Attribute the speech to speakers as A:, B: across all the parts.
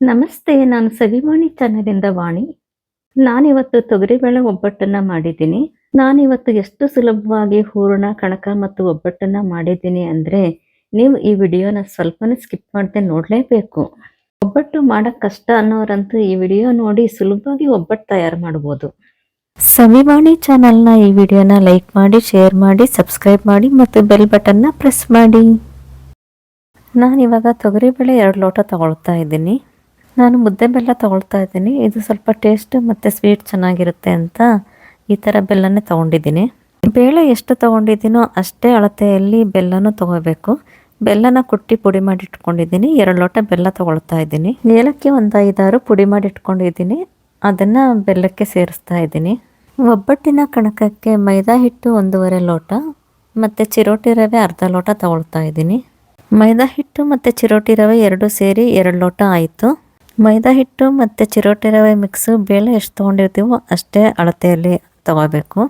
A: ನಮಸ್ತೆ, ನಾನು ಸವಿವಾಣಿ ಚಾನಲಿಂದ ವಾಣಿ. ನಾನಿವತ್ತು ತೊಗರಿಬೇಳೆ ಒಬ್ಬಟ್ಟನ್ನ ಮಾಡಿದ್ದೀನಿ. ನಾನಿವತ್ತು ಎಷ್ಟು ಸುಲಭವಾಗಿ ಹೂರಣ, ಕಣಕ ಮತ್ತು ಒಬ್ಬಟ್ಟನ್ನ ಮಾಡಿದ್ದೀನಿ ಅಂದರೆ ನೀವು ಈ ವಿಡಿಯೋನ ಸ್ವಲ್ಪನೇ ಸ್ಕಿಪ್ ಮಾಡದೆ ನೋಡಲೇಬೇಕು. ಒಬ್ಬಟ್ಟು ಮಾಡೋಕ್ಕೆ ಕಷ್ಟ ಅನ್ನೋರಂತೂ ಈ ವಿಡಿಯೋ ನೋಡಿ ಸುಲಭವಾಗಿ ಒಬ್ಬಟ್ಟು ತಯಾರು ಮಾಡ್ಬೋದು. ಸವಿವಾಣಿ ಚಾನಲ್ನ ಈ ವಿಡಿಯೋನ ಲೈಕ್ ಮಾಡಿ, ಶೇರ್ ಮಾಡಿ, ಸಬ್ಸ್ಕ್ರೈಬ್ ಮಾಡಿ ಮತ್ತು ಬೆಲ್ ಬಟನ್ನ ಪ್ರೆಸ್ ಮಾಡಿ. ನಾನಿವಾಗ ತೊಗರಿಬೇಳೆ ಎರಡು ಲೋಟ ತಗೊಳ್ತಾ ಇದ್ದೀನಿ. ನಾನು ಮುದ್ದೆ ಬೆಲ್ಲ ತಗೊಳ್ತಾ ಇದ್ದೀನಿ. ಇದು ಸ್ವಲ್ಪ ಟೇಸ್ಟ್ ಮತ್ತು ಸ್ವೀಟ್ ಚೆನ್ನಾಗಿರುತ್ತೆ ಅಂತ ಈ ಥರ ಬೆಲ್ಲನೇ ತೊಗೊಂಡಿದ್ದೀನಿ. ಬೇಳೆ ಎಷ್ಟು ತೊಗೊಂಡಿದ್ದೀನೋ ಅಷ್ಟೇ ಅಳತೆಯಲ್ಲಿ ಬೆಲ್ಲನೂ ತೊಗೋಬೇಕು. ಬೆಲ್ಲನ ಕುಟ್ಟಿ ಪುಡಿ ಮಾಡಿ ಇಟ್ಕೊಂಡಿದ್ದೀನಿ. ಎರಡು ಲೋಟ ಬೆಲ್ಲ ತೊಗೊಳ್ತಾ ಇದ್ದೀನಿ. ಏಲಕ್ಕಿ ಒಂದು ಐದಾರು ಪುಡಿ ಮಾಡಿ ಇಟ್ಕೊಂಡಿದ್ದೀನಿ. ಅದನ್ನು ಬೆಲ್ಲಕ್ಕೆ ಸೇರಿಸ್ತಾ ಇದ್ದೀನಿ. ಒಬ್ಬಟ್ಟಿನ ಕಣಕಕ್ಕೆ ಮೈದಾ ಹಿಟ್ಟು ಒಂದೂವರೆ ಲೋಟ ಮತ್ತು ಚಿರೋಟಿ ರವೆ ಅರ್ಧ ಲೋಟ ತೊಗೊಳ್ತಾ ಇದ್ದೀನಿ. ಮೈದಾ ಹಿಟ್ಟು ಮತ್ತು ಚಿರೋಟಿ ರವೆ ಎರಡು ಸೇರಿ ಎರಡು ಲೋಟ ಆಯಿತು. ಮೈದಾ ಹಿಟ್ಟು ಮತ್ತು ಚಿರೋಟಿ ರವೆ ಮಿಕ್ಸು ಬೇಳೆ ಎಷ್ಟು ತೊಗೊಂಡಿರ್ತೀವೋ ಅಷ್ಟೇ ಅಳತೆಯಲ್ಲಿ ತಗೋಬೇಕು.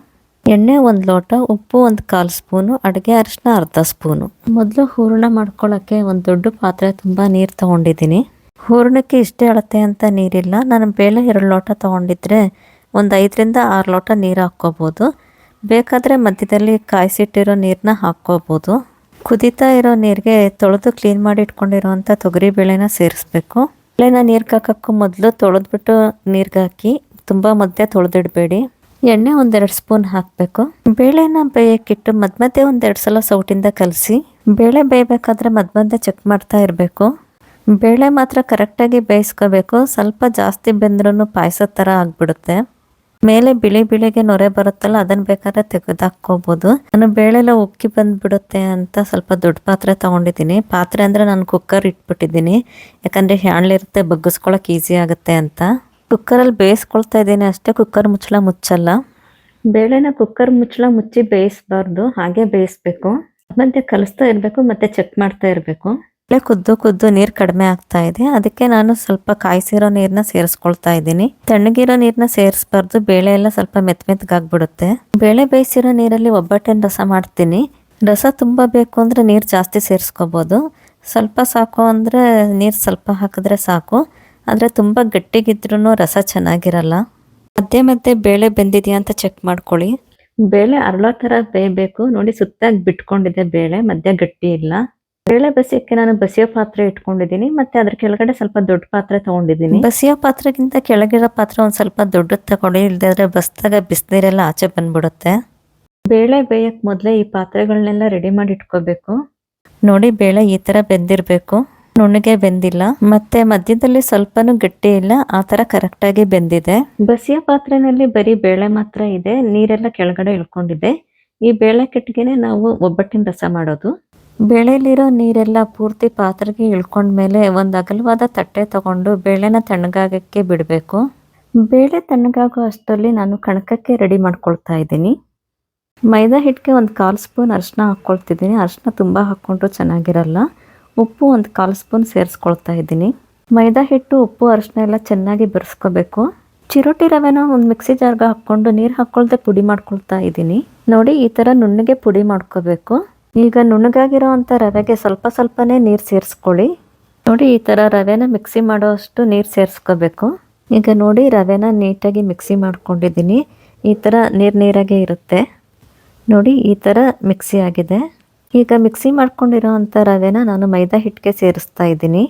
A: ಎಣ್ಣೆ ಒಂದು ಲೋಟ, ಉಪ್ಪು ಒಂದು ಕಾಲು ಸ್ಪೂನು, ಅಡುಗೆ ಅರಿಶಿನ ಅರ್ಧ ಸ್ಪೂನು. ಮೊದಲು ಹೂರಣ ಮಾಡ್ಕೊಳ್ಳೋಕ್ಕೆ ಒಂದು ದೊಡ್ಡ ಪಾತ್ರೆ ತುಂಬ ನೀರು ತೊಗೊಂಡಿದ್ದೀನಿ. ಹೂರಣಕ್ಕೆ ಇಷ್ಟೇ ಅಳತೆ ಅಂತ ನೀರಿಲ್ಲ. ನಾನು ಬೇಳೆ ಎರಡು ಲೋಟ ತೊಗೊಂಡಿದ್ರೆ ಒಂದು ಐದರಿಂದ ಆರು ಲೋಟ ನೀರು ಹಾಕ್ಕೋಬೋದು. ಬೇಕಾದರೆ ಮಧ್ಯದಲ್ಲಿ ಕಾಯಿಸಿಟ್ಟಿರೋ ನೀರನ್ನ ಹಾಕ್ಕೋಬೋದು. ಕುದೀತಾ ಇರೋ ನೀರಿಗೆ ತೊಳೆದು ಕ್ಲೀನ್ ಮಾಡಿ ಇಟ್ಕೊಂಡಿರೋವಂಥ ತೊಗರಿ ಬೇಳೆನ ಸೇರಿಸ್ಬೇಕು. ಬೇಳೆನ ನೀರ್ ಹಾಕೋಕ್ಕೂ ಮೊದಲು ತೊಳೆದ್ಬಿಟ್ಟು ನೀರ್ ಹಾಕಿ, ತುಂಬ ಮಧ್ಯೆ ತೊಳೆದಿಡಬೇಡಿ. ಎಣ್ಣೆ ಒಂದೆರಡು ಸ್ಪೂನ್ ಹಾಕಬೇಕು. ಬೇಳೆನ ಬೇಯಕ್ಕಿಟ್ಟು ಮಧ್ಯ ಮಧ್ಯೆ ಒಂದೆರಡು ಸಲ ಸೌಟಿಂದ ಕಲಸಿ, ಬೇಳೆ ಬೇಯಬೇಕಾದ್ರೆ ಮಧ್ಯ ಮಧ್ಯೆ ಚೆಕ್ ಮಾಡ್ತಾ ಇರಬೇಕು. ಬೇಳೆ ಮಾತ್ರ ಕರೆಕ್ಟಾಗಿ ಬೇಯಿಸ್ಕೋಬೇಕು. ಸ್ವಲ್ಪ ಜಾಸ್ತಿ ಬೆಂದ್ರೂ ಪಾಯಸದ ಥರ ಆಗಿಬಿಡುತ್ತೆ. ಮೇಲೆ ಬಿಳಿ ಬಿಳಿಗೆ ನೊರೆ ಬರುತ್ತಲ್ಲ, ಅದನ್ನ ಬೇಕಾದ್ರೆ ತೆಗೆದಾಕೋಬಹುದು ನಾನು ಬೇಳೆಲ್ಲ ಉಕ್ಕಿ ಬಂದ್ಬಿಡುತ್ತೆ ಅಂತ ಸ್ವಲ್ಪ ದೊಡ್ಡ ಪಾತ್ರೆ ತಗೊಂಡಿದ್ದೀನಿ. ಪಾತ್ರೆ ಅಂದ್ರೆ ನಾನು ಕುಕ್ಕರ್ ಇಟ್ಬಿಟ್ಟಿದ್ದೀನಿ. ಯಾಕಂದ್ರೆ ಹ್ಯಾಂಡ್ಲಿರುತ್ತೆ, ಬಗ್ಗಿಸ್ಕೊಳಕ್ ಈಸಿ ಆಗುತ್ತೆ ಅಂತ. ಕುಕ್ಕರಲ್ಲಿ ಬೇಯಿಸ್ಕೊಳ್ತಾ ಇದ್ದೀನಿ ಅಷ್ಟೇ ಕುಕ್ಕರ್ ಮುಚ್ಚಳ ಮುಚ್ಚಲ್ಲ. ಬೇಳೆನ ಕುಕ್ಕರ್ ಮುಚ್ಚಳ ಮುಚ್ಚಿ ಬೇಯಿಸ್ಬಾರ್ದು, ಹಾಗೆ ಬೇಯಿಸ್ಬೇಕು. ಮತ್ತೆ ಕಲಿಸ್ತಾ ಇರಬೇಕು, ಮತ್ತೆ ಚೆಕ್ ಮಾಡ್ತಾ ಇರಬೇಕು. ಬೇಳೆ ಕುದ್ದು ಕುದ್ದು ನೀರು ಕಡಿಮೆ ಆಗ್ತಾ ಇದೆ. ಅದಕ್ಕೆ ನಾನು ಸ್ವಲ್ಪ ಕಾಯಿಸಿರೋ ನೀರನ್ನ ಸೇರಿಸ್ಕೊಳ್ತಾ ಇದ್ದೀನಿ. ತಣ್ಣಗಿರೋ ನೀರನ್ನ ಸೇರಿಸ್ಬಾರ್ದು. ಬೇಳೆ ಎಲ್ಲ ಸ್ವಲ್ಪ ಮೆತ್ ಮೆತ್ಗಾಗ್ಬಿಡುತ್ತೆ ಬೇಳೆ ಬೇಯಿಸಿರೋ ನೀರಲ್ಲಿ ಒಬ್ಬಟ್ಟಿನ ರಸ ಮಾಡ್ತೀನಿ. ರಸ ತುಂಬ ಬೇಕು ಅಂದರೆ ನೀರು ಜಾಸ್ತಿ ಸೇರಿಸ್ಕೋಬೋದು. ಸ್ವಲ್ಪ ಸಾಕು ಅಂದರೆ ನೀರು ಸ್ವಲ್ಪ ಹಾಕಿದ್ರೆ ಸಾಕು. ಆದರೆ ತುಂಬ ಗಟ್ಟಿಗಿದ್ರೂ ರಸ ಚೆನ್ನಾಗಿರಲ್ಲ. ಮಧ್ಯೆ ಮಧ್ಯೆ ಬೇಳೆ ಬೆಂದಿದೆಯಾ ಅಂತ ಚೆಕ್ ಮಾಡ್ಕೊಳ್ಳಿ. ಬೇಳೆ ಅರಳೋ ಥರ ಬೇಯಬೇಕು ನೋಡಿ ಸುತ್ತಾಗಿ ಬಿಟ್ಕೊಂಡಿದೆ ಬೇಳೆ. ಮಧ್ಯ ಗಟ್ಟಿ ಇಲ್ಲ. ಬೇಳೆ ಬಸಿಯಕ್ಕೆ ನಾನು ಬಸಿಯ ಪಾತ್ರೆ ಇಟ್ಕೊಂಡಿದ್ದೀನಿ ಮತ್ತೆ ಅದ್ರ ಕೆಳಗಡೆ ಸ್ವಲ್ಪ ದೊಡ್ಡ ಪಾತ್ರೆ ತಗೊಂಡಿದ್ದೀನಿ. ಬಸಿಯ ಪಾತ್ರೆಗಿಂತ ಕೆಳಗಿರೋ ಪಾತ್ರೆ ಒಂದ್ ಸ್ವಲ್ಪ ದೊಡ್ಡದು ತಗೊಂಡು ಇಲ್ದಾದ್ರೆ ಬಸ್ದಾಗ ಬಿಸಿನೀರೆಲ್ಲ ಆಚೆ ಬಂದ್ಬಿಡುತ್ತೆ. ಬೇಳೆ ಬೇಯಕ್ ಮೊದಲೇ ಈ ಪಾತ್ರೆಗಳನ್ನೆಲ್ಲ ರೆಡಿ ಮಾಡಿ ಇಟ್ಕೋಬೇಕು. ನೋಡಿ ಬೇಳೆ ಈ ತರ ಬೆಂದಿರ್ಬೇಕು. ನುಣ್ಣಗೆ ಬೆಂದಿಲ್ಲ. ಮತ್ತೆ ಮಧ್ಯದಲ್ಲಿ ಸ್ವಲ್ಪನೂ ಗಟ್ಟಿ ಇಲ್ಲ ಆ ತರ ಕರೆಕ್ಟ್ ಆಗಿ ಬೆಂದಿದೆ. ಬಸಿಯ ಪಾತ್ರೆನಲ್ಲಿ ಬರೀ ಬೇಳೆ ಮಾತ್ರ ಇದೆ ನೀರೆಲ್ಲ ಕೆಳಗಡೆ ಇಳ್ಕೊಂಡಿದೆ. ಈ ಬೇಳೆ ಕೆಟ್ಟಿಗೆನೆ ನಾವು ಒಬ್ಬಟ್ಟಿನ ರಸ ಮಾಡೋದು. ಬೇಳೆಲಿರೋ ನೀರೆಲ್ಲ ಪೂರ್ತಿ ಪಾತ್ರೆಗೆ ಇಳ್ಕೊಂಡ್ಮೇಲೆ ಒಂದು ಅಗಲವಾದ ತಟ್ಟೆ ತಗೊಂಡು ಬೇಳೆನ ತಣ್ಣಗಾಗಕ್ಕೆ ಬಿಡಬೇಕು. ಬೇಳೆ ತಣ್ಣಗಾಗೋ ಅಷ್ಟರಲ್ಲಿ ನಾನು ಕಣಕಕ್ಕೆ ರೆಡಿ ಮಾಡ್ಕೊಳ್ತಾ ಇದ್ದೀನಿ. ಮೈದಾ ಹಿಟ್ಟಿಗೆ ಒಂದು ಕಾಲು ಸ್ಪೂನ್ ಅರಿಶಿನ ಹಾಕ್ಕೊಳ್ತಿದ್ದೀನಿ ಅರಿಶಿನ ತುಂಬ ಹಾಕ್ಕೊಂಡ್ರೂ ಚೆನ್ನಾಗಿರಲ್ಲ. ಉಪ್ಪು ಒಂದು ಕಾಲು ಸ್ಪೂನ್ ಸೇರಿಸ್ಕೊಳ್ತಾ ಇದ್ದೀನಿ. ಮೈದಾ ಹಿಟ್ಟು, ಉಪ್ಪು, ಅರಿಶಿನ ಎಲ್ಲ ಚೆನ್ನಾಗಿ ಬೆರೆಸ್ಕೋಬೇಕು. ಚಿರೋಟಿ ರವೆನ ಒಂದು ಮಿಕ್ಸಿ ಜಾರ್ಗೆ ಹಾಕ್ಕೊಂಡು ನೀರು ಹಾಕ್ಕೊಳ್ದೆ ಪುಡಿ ಮಾಡ್ಕೊಳ್ತಾ ಇದ್ದೀನಿ. ನೋಡಿ, ಈ ಥರ ನುಣ್ಣಗೆ ಪುಡಿ ಮಾಡ್ಕೋಬೇಕು. ಈಗ ನುಣ್ಣಗಾಗಿರೋ ಅಂಥ ರವೆಗೆ ಸ್ವಲ್ಪ ಸ್ವಲ್ಪನೇ ನೀರು ಸೇರಿಸ್ಕೊಳ್ಳಿ. ನೋಡಿ, ಈ ಥರ ರವೆನ ಮಿಕ್ಸಿ ಮಾಡೋ ಅಷ್ಟು ನೀರು ಸೇರಿಸ್ಕೋಬೇಕು. ಈಗ ನೋಡಿ, ರವೆನ ನೀಟಾಗಿ ಮಿಕ್ಸಿ ಮಾಡ್ಕೊಂಡಿದ್ದೀನಿ. ಈ ಥರ ನೀರು ನೀರಾಗೆ ಇರುತ್ತೆ. ನೋಡಿ, ಈ ಥರ ಮಿಕ್ಸಿ ಆಗಿದೆ. ಈಗ ಮಿಕ್ಸಿ ಮಾಡ್ಕೊಂಡಿರೋ ಅಂಥ ರವೆನ ನಾನು ಮೈದಾ ಹಿಟ್ಟಿಗೆ ಸೇರಿಸ್ತಾ ಇದ್ದೀನಿ.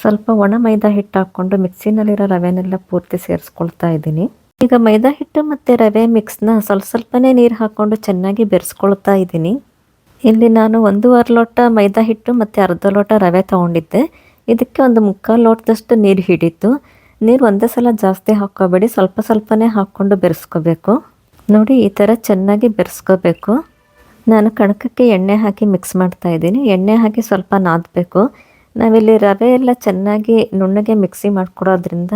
A: ಸ್ವಲ್ಪ ಒಣ ಮೈದಾ ಹಿಟ್ಟು ಹಾಕ್ಕೊಂಡು ಮಿಕ್ಸಿನಲ್ಲಿರೋ ರವೆನೆಲ್ಲ ಪೂರ್ತಿ ಸೇರಿಸ್ಕೊಳ್ತಾ ಇದ್ದೀನಿ. ಈಗ ಮೈದಾ ಹಿಟ್ಟು ಮತ್ತು ರವೆ ಮಿಕ್ಸ್ನ ಸ್ವಲ್ಪ ಸ್ವಲ್ಪನೇ ನೀರು ಹಾಕ್ಕೊಂಡು ಚೆನ್ನಾಗಿ ಬೆರೆಸ್ಕೊಳ್ತಾ ಇದ್ದೀನಿ. ಇಲ್ಲಿ ನಾನು ಒಂದೂವರೆ ಲೋಟ ಮೈದಾ ಹಿಟ್ಟು ಮತ್ತು ಅರ್ಧ ಲೋಟ ರವೆ ತೊಗೊಂಡಿದ್ದೆ. ಇದಕ್ಕೆ ಒಂದು ಮುಕ್ಕಾಲು ಲೋಟದಷ್ಟು ನೀರು ಹಿಡಿತು ನೀರು ಒಂದೇ ಸಲ ಜಾಸ್ತಿ ಹಾಕ್ಕೋಬೇಡಿ, ಸ್ವಲ್ಪ ಸ್ವಲ್ಪನೇ ಹಾಕ್ಕೊಂಡು ಬೆರೆಸ್ಕೋಬೇಕು. ನೋಡಿ, ಈ ಥರ ಚೆನ್ನಾಗಿ ಬೆರೆಸ್ಕೋಬೇಕು. ನಾನು ಕಣಕಕ್ಕೆ ಎಣ್ಣೆ ಹಾಕಿ ಮಿಕ್ಸ್ ಮಾಡ್ತಾ ಇದ್ದೀನಿ. ಎಣ್ಣೆ ಹಾಕಿ ಸ್ವಲ್ಪ ನಾದಬೇಕು. ನಾವಿಲ್ಲಿ ರವೆ ಎಲ್ಲ ಚೆನ್ನಾಗಿ ನುಣ್ಣಗೆ ಮಿಕ್ಸಿ ಮಾಡಿಕೊಡೋದ್ರಿಂದ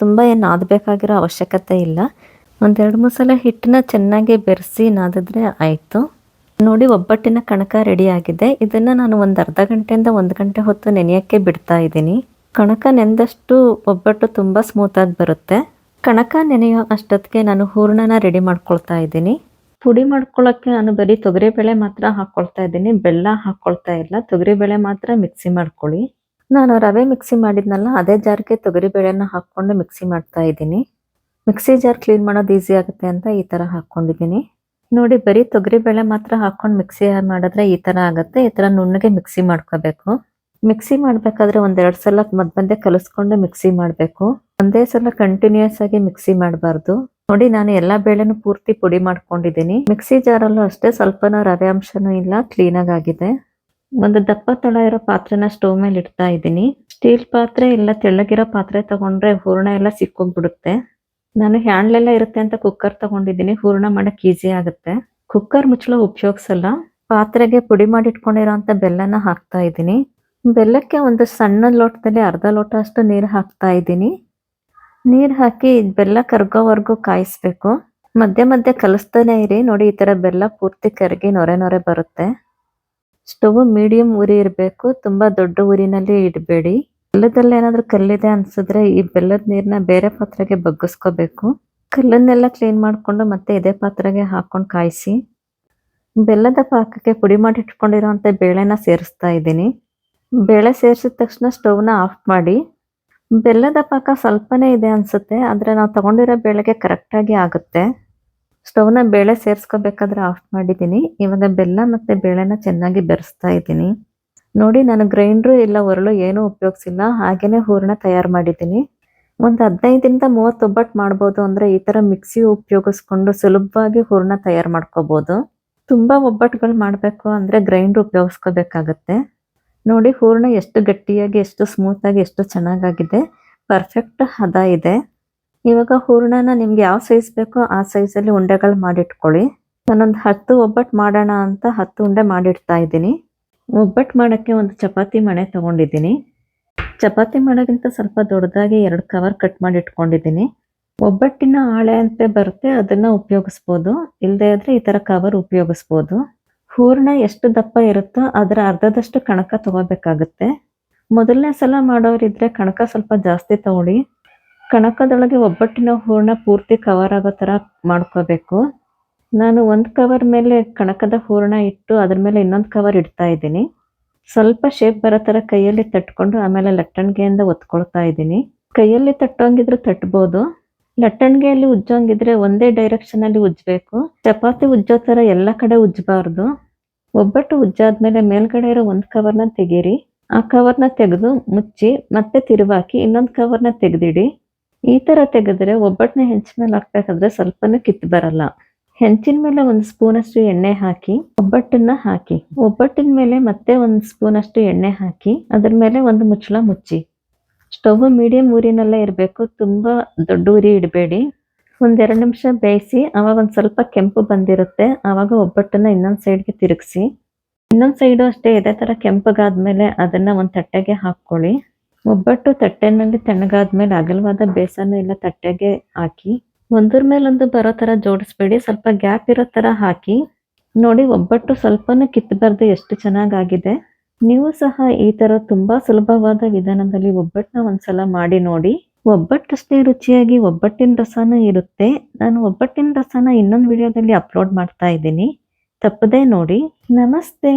A: ತುಂಬ ಏನು ನಾದಬೇಕಾಗಿರೋ ಅವಶ್ಯಕತೆ ಇಲ್ಲ. ಒಂದೆರಡು ಮೂರು ಸಲ ಹಿಟ್ಟನ್ನ ಚೆನ್ನಾಗಿ ಬೆರೆಸಿ ನಾದಿದ್ರೆ ಆಯಿತು. ನೋಡಿ, ಒಬ್ಬಟ್ಟಿನ ಕಣಕ ರೆಡಿ ಆಗಿದೆ. ಇದನ್ನು ನಾನು ಒಂದು ಅರ್ಧ ಗಂಟೆಯಿಂದ ಒಂದು ಗಂಟೆ ಹೊತ್ತು ನೆನೆಯೋಕ್ಕೆ ಬಿಡ್ತಾ ಇದ್ದೀನಿ. ಕಣಕ ನೆಂದಷ್ಟು ಒಬ್ಬಟ್ಟು ತುಂಬ ಸ್ಮೂತಾಗಿ ಬರುತ್ತೆ. ಕಣಕ ನೆನೆಯೋ ಅಷ್ಟೊತ್ತಿಗೆ ನಾನು ಹೂರಣನ ರೆಡಿ ಮಾಡ್ಕೊಳ್ತಾ ಇದ್ದೀನಿ. ಪುಡಿ ಮಾಡ್ಕೊಳ್ಳೋಕ್ಕೆ ನಾನು ಬರೀ ತೊಗರಿಬೇಳೆ ಮಾತ್ರ ಹಾಕ್ಕೊಳ್ತಾ ಇದ್ದೀನಿ. ಬೆಲ್ಲ ಹಾಕ್ಕೊಳ್ತಾ ಇಲ್ಲ. ತೊಗರಿಬೇಳೆ ಮಾತ್ರ ಮಿಕ್ಸಿ ಮಾಡ್ಕೊಳ್ಳಿ. ನಾನು ರವೆ ಮಿಕ್ಸಿ ಮಾಡಿದ್ನಲ್ಲ, ಅದೇ ಜಾರ್ಗೆ ತೊಗರಿಬೇಳೆನ ಹಾಕ್ಕೊಂಡು ಮಿಕ್ಸಿ ಮಾಡ್ತಾ ಇದ್ದೀನಿ. ಮಿಕ್ಸಿ ಜಾರ್ ಕ್ಲೀನ್ ಮಾಡೋದು ಈಸಿ ಆಗುತ್ತೆ ಅಂತ ಈ ಥರ ಹಾಕ್ಕೊಂಡಿದ್ದೀನಿ ನೋಡಿ, ಬರೀ ತೊಗರಿಬೇಳೆ ಮಾತ್ರ ಹಾಕೊಂಡು ಮಿಕ್ಸಿ ಮಾಡಿದ್ರೆ ಈ ಥರ ಆಗುತ್ತೆ. ಈ ಥರ ನುಣ್ಣಗೆ ಮಿಕ್ಸಿ ಮಾಡ್ಕೋಬೇಕು. ಮಿಕ್ಸಿ ಮಾಡಬೇಕಾದ್ರೆ ಒಂದೆರಡು ಸಲ ಮಧ್ಯ ಕಲಿಸ್ಕೊಂಡು ಮಿಕ್ಸಿ ಮಾಡಬೇಕು. ಒಂದೇ ಸಲ ಕಂಟಿನ್ಯೂಸ್ ಆಗಿ ಮಿಕ್ಸಿ ಮಾಡಬಾರ್ದು. ನೋಡಿ, ನಾನು ಎಲ್ಲಾ ಬೇಳೆನು ಪೂರ್ತಿ ಪುಡಿ ಮಾಡ್ಕೊಂಡಿದ್ದೀನಿ. ಮಿಕ್ಸಿ ಜಾರಲ್ಲೂ ಅಷ್ಟೇ, ಸ್ವಲ್ಪನೂ ರವೆ ಅಂಶನೂ ಇಲ್ಲ ಕ್ಲೀನಾಗಿ ಆಗಿದೆ. ಒಂದು ದಪ್ಪ ತಳ ಇರೋ ಪಾತ್ರೆನ ಸ್ಟೋವ್ ಮೇಲೆ ಇಡ್ತಾ ಇದ್ದೀನಿ. ಸ್ಟೀಲ್ ಪಾತ್ರೆ ಇಲ್ಲ, ತೆಳ್ಳಗಿರೋ ಪಾತ್ರೆ ತಗೊಂಡ್ರೆ ಹೂರಣ ಎಲ್ಲ ಸಿಕ್ಕೋಗ್ಬಿಡುತ್ತೆ. ನಾನು ಹ್ಯಾಂಡ್ಲೆಲ್ಲ ಇರುತ್ತೆ ಅಂತ ಕುಕ್ಕರ್ ತಗೊಂಡಿದ್ದೀನಿ. ಹೂರಣ ಮಾಡಕ್ ಈಸಿ ಆಗುತ್ತೆ. ಕುಕ್ಕರ್ ಮುಚ್ಚಳ ಉಪಯೋಗಿಸಲ್ಲ. ಪಾತ್ರೆಗೆ ಪುಡಿ ಮಾಡಿ ಇಟ್ಕೊಂಡಿರೋಂಥ ಬೆಲ್ಲನ ಹಾಕ್ತಾ ಇದ್ದೀನಿ. ಬೆಲ್ಲಕ್ಕೆ ಒಂದು ಸಣ್ಣ ಲೋಟದಲ್ಲಿ ಅರ್ಧ ಲೋಟ ಅಷ್ಟು ನೀರು ಹಾಕ್ತಾ ಇದ್ದೀನಿ. ನೀರು ಹಾಕಿ ಬೆಲ್ಲ ಕರ್ಗೋವರೆಗೂ ಕಾಯಿಸ್ಬೇಕು. ಮಧ್ಯೆ ಮಧ್ಯೆ ಕಲಿಸ್ತಾನೆ ಇರಿ. ನೋಡಿ, ಈ ತರ ಬೆಲ್ಲ ಪೂರ್ತಿ ಕರಗಿ ನೊರೆ ನೊರೆ ಬರುತ್ತೆ. ಸ್ಟವ್ ಮೀಡಿಯಂ ಉರಿ ಇರಬೇಕು. ತುಂಬ ದೊಡ್ಡ ಉರಿನಲ್ಲಿ ಇಡಬೇಡಿ. ಬೆಲ್ಲದಲ್ಲಿ ಏನಾದರೂ ಕಲ್ಲಿದೆ ಅನ್ಸಿದ್ರೆ ಈ ಬೆಲ್ಲದ ನೀರನ್ನ ಬೇರೆ ಪಾತ್ರೆಗೆ ಬಗ್ಗಿಸ್ಕೋಬೇಕು. ಕಲ್ಲನ್ನೆಲ್ಲ ಕ್ಲೀನ್ ಮಾಡಿಕೊಂಡು ಮತ್ತೆ ಇದೇ ಪಾತ್ರೆಗೆ ಹಾಕೊಂಡು ಕಾಯಿಸಿ. ಬೆಲ್ಲದ ಪಾಕಕ್ಕೆ ಪುಡಿ ಮಾಡಿ ಇಟ್ಕೊಂಡಿರೋಂಥ ಬೇಳೆನ ಸೇರಿಸ್ತಾ ಇದ್ದೀನಿ. ಬೇಳೆ ಸೇರಿಸಿದ ತಕ್ಷಣ ಸ್ಟವ್ನ ಆಫ್ ಮಾಡಿ. ಬೆಲ್ಲದ ಪಾಕ ಸ್ವಲ್ಪನೇ ಇದೆ ಅನ್ಸುತ್ತೆ, ಆದರೆ ನಾವು ತಗೊಂಡಿರೋ ಬೇಳೆಗೆ ಕರೆಕ್ಟಾಗಿ ಆಗುತ್ತೆ. ಸ್ಟವ್ನ ಬೇಳೆ ಸೇರಿಸ್ಕೋಬೇಕಾದ್ರೆ ಆಫ್ ಮಾಡಿದ್ದೀನಿ. ಇವಾಗ ಬೆಲ್ಲ ಮತ್ತು ಬೇಳೆನ ಚೆನ್ನಾಗಿ ಬೆರೆಸ್ತಾ ಇದ್ದೀನಿ. ನೋಡಿ ನಾನು ಗ್ರೈಂಡ್ರು ಇಲ್ಲ ಹೊರಳು ಏನೂ ಉಪಯೋಗಿಸಿಲ್ಲ. ಹಾಗೆಯೇ ಹೂರಣ ತಯಾರು ಮಾಡಿದ್ದೀನಿ. ಒಂದು ಹದಿನೈದರಿಂದ ಮೂವತ್ತು ಒಬ್ಬಟ್ಟು ಮಾಡ್ಬೋದು ಅಂದರೆ ಈ ಥರ ಮಿಕ್ಸಿ ಉಪಯೋಗಿಸ್ಕೊಂಡು ಸುಲಭವಾಗಿ ಹೂರಣ ತಯಾರು ಮಾಡ್ಕೋಬೋದು. ತುಂಬ ಒಬ್ಬಟ್ಟುಗಳು ಮಾಡಬೇಕು ಅಂದರೆ ಗ್ರೈಂಡ್ರ್ ಉಪಯೋಗಿಸ್ಕೋಬೇಕಾಗತ್ತೆ. ನೋಡಿ, ಹೂರಣ ಎಷ್ಟು ಗಟ್ಟಿಯಾಗಿ, ಎಷ್ಟು ಸ್ಮೂತಾಗಿ ಎಷ್ಟು ಚೆನ್ನಾಗಾಗಿದೆ. ಪರ್ಫೆಕ್ಟ್ ಹದ ಇದೆ. ಇವಾಗ ಹೂರಣನ ನಿಮ್ಗೆ ಯಾವ ಸೈಜ್ ಬೇಕೋ ಆ ಸೈಜಲ್ಲಿ ಉಂಡೆಗಳು ಮಾಡಿಟ್ಕೊಳ್ಳಿ. ನಾನೊಂದು ಹತ್ತು ಒಬ್ಬಟ್ಟು ಮಾಡೋಣ ಅಂತ ಹತ್ತು ಉಂಡೆ ಮಾಡಿಡ್ತಾ ಇದ್ದೀನಿ. ಒಬ್ಬಟ್ಟು ಮಾಡೋಕ್ಕೆ ಒಂದು ಚಪಾತಿ ಮಣೆ ತೊಗೊಂಡಿದ್ದೀನಿ. ಚಪಾತಿ ಮಾಡೋಕ್ಕಿಂತ ಸ್ವಲ್ಪ ದೊಡ್ಡದಾಗಿ ಎರಡು ಕವರ್ ಕಟ್ ಮಾಡಿ ಇಟ್ಕೊಂಡಿದ್ದೀನಿ. ಒಬ್ಬಟ್ಟಿನ ಹಾಳೆ ಅಂತ ಬರುತ್ತೆ, ಅದನ್ನ ಉಪಯೋಗಿಸ್ಬೋದು. ಇಲ್ಲದೆ ಆದರೆ ಈ ಥರ ಕವರ್ ಉಪಯೋಗಿಸ್ಬೋದು. ಹೂರಣ ಎಷ್ಟು ದಪ್ಪ ಇರುತ್ತೋ ಅದರ ಅರ್ಧದಷ್ಟು ಕಣಕ ತಗೋಬೇಕಾಗುತ್ತೆ. ಮೊದಲನೇ ಸಲ ಮಾಡೋರಿದ್ರೆ ಕಣಕ ಸ್ವಲ್ಪ ಜಾಸ್ತಿ ತಗೊಳ್ಳಿ. ಕಣಕದೊಳಗೆ ಒಬ್ಬಟ್ಟಿನ ಹೂರಣ ಪೂರ್ತಿ ಕವರ್ ಆಗೋ ಥರ ಮಾಡ್ಕೋಬೇಕು. ನಾನು ಒಂದು ಕವರ್ ಮೇಲೆ ಕಣಕದ ಹೂರಣ ಇಟ್ಟು ಅದ್ರ ಮೇಲೆ ಇನ್ನೊಂದು ಕವರ್ ಇಡ್ತಾ ಇದ್ದೀನಿ. ಸ್ವಲ್ಪ ಶೇಪ್ ಬರೋ ಥರ ಕೈಯಲ್ಲಿ ತಟ್ಕೊಂಡು ಆಮೇಲೆ ಲಟ್ಟಣಿಗೆಯಿಂದ ಒತ್ಕೊಳ್ತಾ ಇದ್ದೀನಿ. ಕೈಯಲ್ಲಿ ತಟ್ಟೋಂಗಿದ್ರೆ ತಟ್ಬೋದು. ಲಟ್ಟಣಿಗೆಯಲ್ಲಿ ಉಜ್ಜೋಂಗಿದ್ರೆ ಒಂದೇ ಡೈರೆಕ್ಷನಲ್ಲಿ ಉಜ್ಜಬೇಕು. ಚಪಾತಿ ಉಜ್ಜೋ ಥರ ಎಲ್ಲ ಕಡೆ ಉಜ್ಜಬಾರ್ದು ಒಬ್ಬಟ್ಟು ಉಜ್ಜಾದ್ಮೇಲೆ ಮೇಲ್ಗಡೆ ಇರೋ ಒಂದು ಕವರ್ನ ತೆಗೀರಿ. ಆ ಕವರ್ನ ತೆಗೆದು ಮುಚ್ಚಿ ಮತ್ತೆ ತಿರುವಾಕಿ ಇನ್ನೊಂದು ಕವರ್ನ ತೆಗೆದಿಡಿ. ಈ ತರ ತೆಗೆದ್ರೆ ಒಬ್ಬಟ್ಟನ್ನ ಹೆಂಚ ಮೇಲೆ ಹಾಕ್ಬೇಕಾದ್ರೆ ಸ್ವಲ್ಪನೂ ಕಿತ್ತು ಬರಲ್ಲ. ಹೆಂಚಿನ ಮೇಲೆ ಒಂದು ಸ್ಪೂನ್ ಅಷ್ಟು ಎಣ್ಣೆ ಹಾಕಿ, ಒಬ್ಬಟ್ಟನ್ನ ಹಾಕಿ. ಒಬ್ಬಟ್ಟಿನ ಮೇಲೆ ಮತ್ತೆ ಒಂದು ಸ್ಪೂನ್ ಅಷ್ಟು ಎಣ್ಣೆ ಹಾಕಿ, ಅದ್ರ ಮೇಲೆ ಒಂದು ಮುಚ್ಚಳ ಮುಚ್ಚಿ. ಸ್ಟವ್ ಮೀಡಿಯಂ ಊರಿನಲ್ಲೇ ಇರಬೇಕು, ತುಂಬಾ ದೊಡ್ಡ ಉರಿ ಇಡಬೇಡಿ. ಒಂದೆರಡು ನಿಮಿಷ ಬೇಯಿಸಿ ಅವಾಗ ಒಂದು ಸ್ವಲ್ಪ ಕೆಂಪು ಬಂದಿರುತ್ತೆ, ಆವಾಗ ಒಬ್ಬಟ್ಟನ್ನ ಇನ್ನೊಂದು ಸೈಡ್ಗೆ ತಿರುಗಿಸಿ. ಇನ್ನೊಂದು ಸೈಡು ಅಷ್ಟೇ ಇದೇ ಥರ ಕೆಂಪಗಾದ್ಮೇಲೆ ಅದನ್ನ ಒಂದು ತಟ್ಟೆಗೆ ಹಾಕ್ಕೊಳ್ಳಿ. ಒಬ್ಬಟ್ಟು ತಟ್ಟೆನಲ್ಲಿ ತಣ್ಣಗಾದ್ಮೇಲೆ, ಅಗಲವಾದ ಬೇಸನ್ನು ಎಲ್ಲ ತಟ್ಟೆಗೆ ಹಾಕಿ. ಒಂದ್ರ ಮೇಲೊಂದು ಬರೋ ಥರ ಜೋಡಿಸ್ಬೇಡಿ. ಸ್ವಲ್ಪ ಗ್ಯಾಪ್ ಇರೋ ಥರ ಹಾಕಿ. ನೋಡಿ, ಒಬ್ಬಟ್ಟು ಸ್ವಲ್ಪನೂ ಕಿತ್ತಬಾರ್ದು, ಎಷ್ಟು ಚೆನ್ನಾಗಾಗಿದೆ. ನೀವು ಸಹ ಈ ಥರ ತುಂಬಾ ಸುಲಭವಾದ ವಿಧಾನದಲ್ಲಿ ಒಬ್ಬಟ್ಟನ್ನ ಒಂದ್ಸಲ ಮಾಡಿ ನೋಡಿ. ಒಬ್ಬಟ್ಟಷ್ಟೇ ರುಚಿಯಾಗಿ ಒಬ್ಬಟ್ಟಿನ ರಸನೂ ಇರುತ್ತೆ. ನಾನು ಒಬ್ಬಟ್ಟಿನ ರಸನ ಇನ್ನೊಂದು ವಿಡಿಯೋದಲ್ಲಿ ಅಪ್ಲೋಡ್ ಮಾಡ್ತಾ ಇದ್ದೀನಿ. ತಪ್ಪದೇ ನೋಡಿ. ನಮಸ್ತೆ.